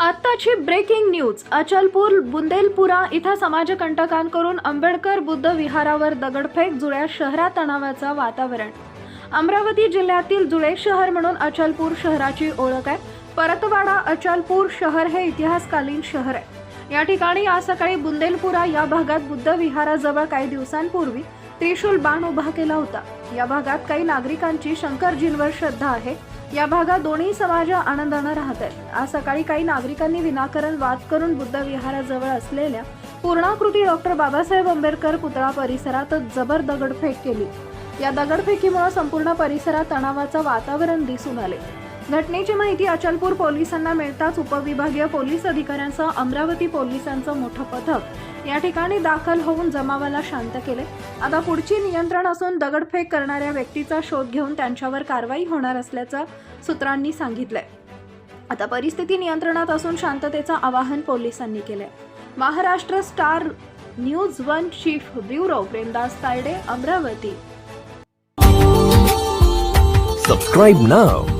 आत्ताची breaking news. Achalpur बुंदेलपुरा इथं समाजकंटकांकडून आंबेडकर बुद्ध विहारावर दगडफेक जुळ्या शहरात तणावाचं वातावरण. अमरावती जिल्ह्यातील जुळे शहर म्हणून अचलपूर शहराची ओळख आहे. परतवाडा अचलपूर शहर हे इतिहासकालीन शहर आहे. या ठिकाणी आज सकाळी बुंदेलपुरा या भागात बुद्ध विहाराजवळ काही दिवसांपूर्वी त्रिशूल बाण उभा केला होता. या भागात काही नागरिकांची शंकरजींवर श्रद्धा आहे. या भागात दोन्ही समाज आनंदानं राहत आहेत आज सकाळी काही नागरिकांनी विनाकारण वाद करून बुद्ध विहाराजवळ असलेल्या पूर्णाकृती डॉक्टर बाबासाहेब आंबेडकर पुतळा परिसरात जबर दगडफेक केली. या दगडफेकीमुळे संपूर्ण परिसरात तणावाचं वातावरण दिसून आले घटनेची माहिती अचलपूर पोलिसांना मिळताच उपविभागीय पोलीस अधिकाऱ्यांसह अमरावती पोलिसांचं मोठं पथक या ठिकाणी दाखल होऊन जमावाला शांत केले. आता पुढची नियंत्रण असून दगडफेक करणाऱ्या व्यक्तीचा शोध घेऊन त्यांच्यावर कारवाई होणार असल्याचं सूत्रांनी सांगितलंय. आता परिस्थिती नियंत्रणात असून शांततेचं आवाहन पोलिसांनी केलंय. Maharashtra star news one chief bureau Premdas Tayde Amravati. Subscribe नाव